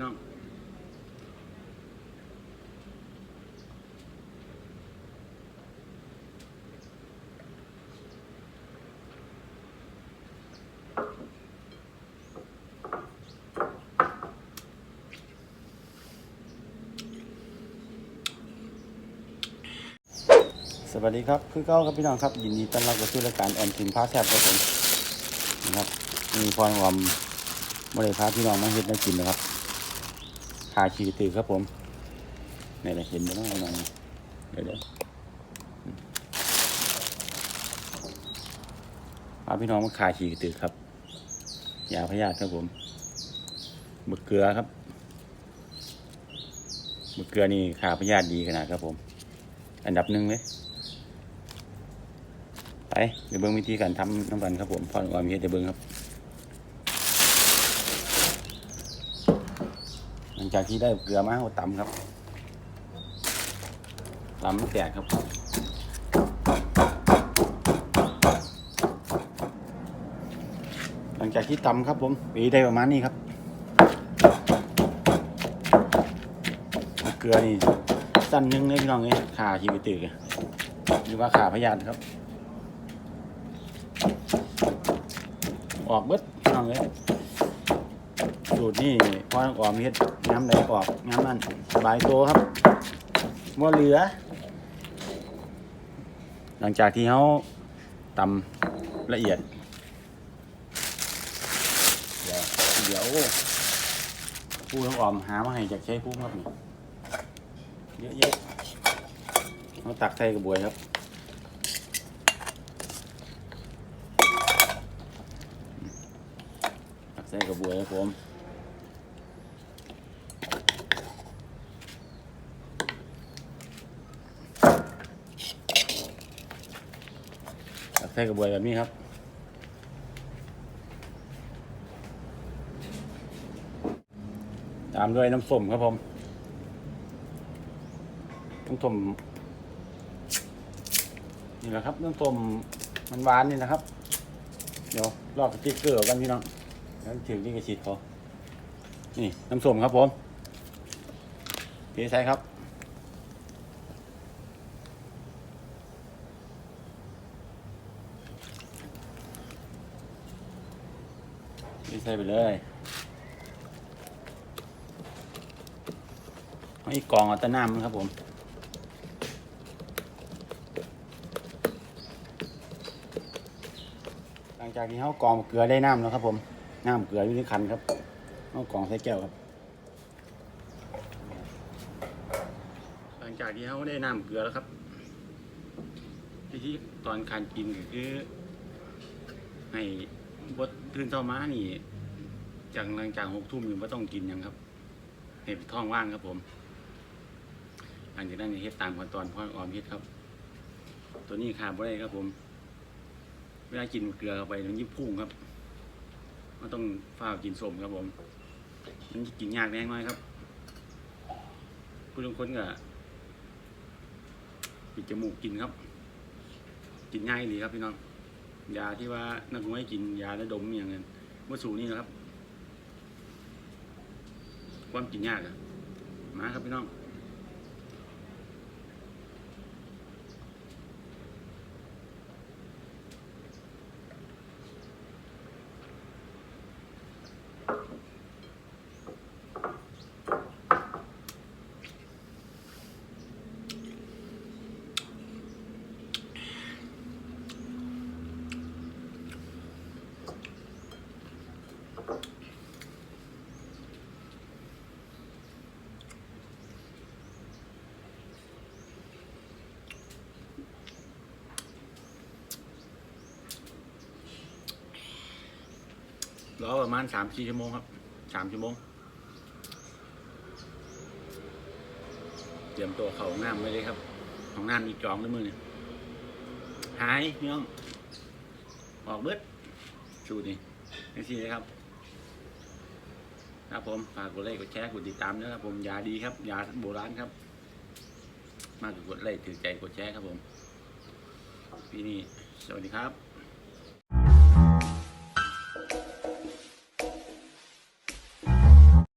ี่น้องสวัสดีครับคือเก้าครับพี่น้องครับ ยินดีต้อนรับเข้าสู่รายการออมสินพาแซบครับผมนะครับมีพรความบริพาพี่น้องมาเฮ็ดมากินนะครับ ขาขี่ตือครับผมนี่แหละเห็นไหมน้องนองเดี๋ยวเดี๋ยวพาพี่น้องมาขาขี่ตือครับยาพยาธิครับผมมะเกลือครับมะเกลือนี่ขาพยาธิดีขนาดครับผม อันดับหนึ่งเลยไปเดี๋ยวเบิ้งวิธีการทำน้ำกันครับผมพอหนูว่ามีเฮ็ดเดี๋ยวเบิ้งครับ ลังจากที่ได้เกลือมาเอาตำครับตำมันแตกครับหลังจากที่ตำครับผมปีได้ประมาณนี้ครับเกลือนี่สั้นหนึงเลยพี่น้องเลยขาชีวิตตึกหรือว่าขาพยานครับ ออกเบิดพี่น้องเลย สูตรนี่พอต้องออมเฮ็ดน้ำใดออกน้ำนั่นสบายตัวครับมัเหลือ หลังจากที่เขาตำละเอียด เดี๋ยวเดี๋ยวผู้ต้องออมหามาให้จากใช้ผู้ครับนี่เยอะแยะเขาตักใส่กระบวยครับตักใส่กระบวยครับผม ใส่กระบวยแบบนี้ครับ ตามด้วยน้ำส้มครับผม น้ำส้มนี่แหละครับน้ำส้มมันหวานนี่นะครับ เดี๋ยวลอกสติ๊กเกอร์กันพี่น้องแล้วถึงที่กระชิดพอนี่น้ำส้มครับผมเทใส่ครับ เทใส่ไปเลยเอาอีกกองเอาตะน้ำมันครับผมหลังจากที่เขากองเกลือได้น้ำแล้วครับผมน้ำเกลืออยู่ในคันครับเขากองใส่แก้วครับ หลังจากที่เขาได้น้ำเกลือแล้วครับวิธีตอนการกินก็คือให้ บดตื่นเช้ามานี่จากหลังจากหกทุ่มอยู่ไม่ต้องกินยังครับ เห็ดท้องว่างครับผมหลังจากนั้นเฮ็ดตามขั้นตอนพ่อออมเฮ็ดครับ ตัวนี้ขาดบ่ได้ครับผมเวลากินเกลือเข้าไปต้องยิบพุ่งครับมันต้องฝ้ากินสมครับผม มันกินยากแน่น้อยครับผู้บางคนก็ปิดจมูกกินครับ กินง่ายดีครับพี่น้อง ยาที่ว่านักมวยกินยาและดมอย่างเงี้ยเมื่อสูนี่นะครับ ความกินยากอะมาครับพี่น้อง รอประมาณสามสี่ชั่วโมงครับสามชั่วโมง เตรียมตัวเข้าห้องน้ำไว้เลยครับห้องน้ำมีจองด้วยมือเนี่ยหายพี่น้องออกเบิดชูนี่นี่สิเลยครับ ครับผมฝากกดไลค์กดแชร์กดติดตามด้วยครับผมยาดีครับยาโบราณครับ มากกว่ากดไลค์ถือใจกดแชร์ครับผมพี่นี่สวัสดีครับ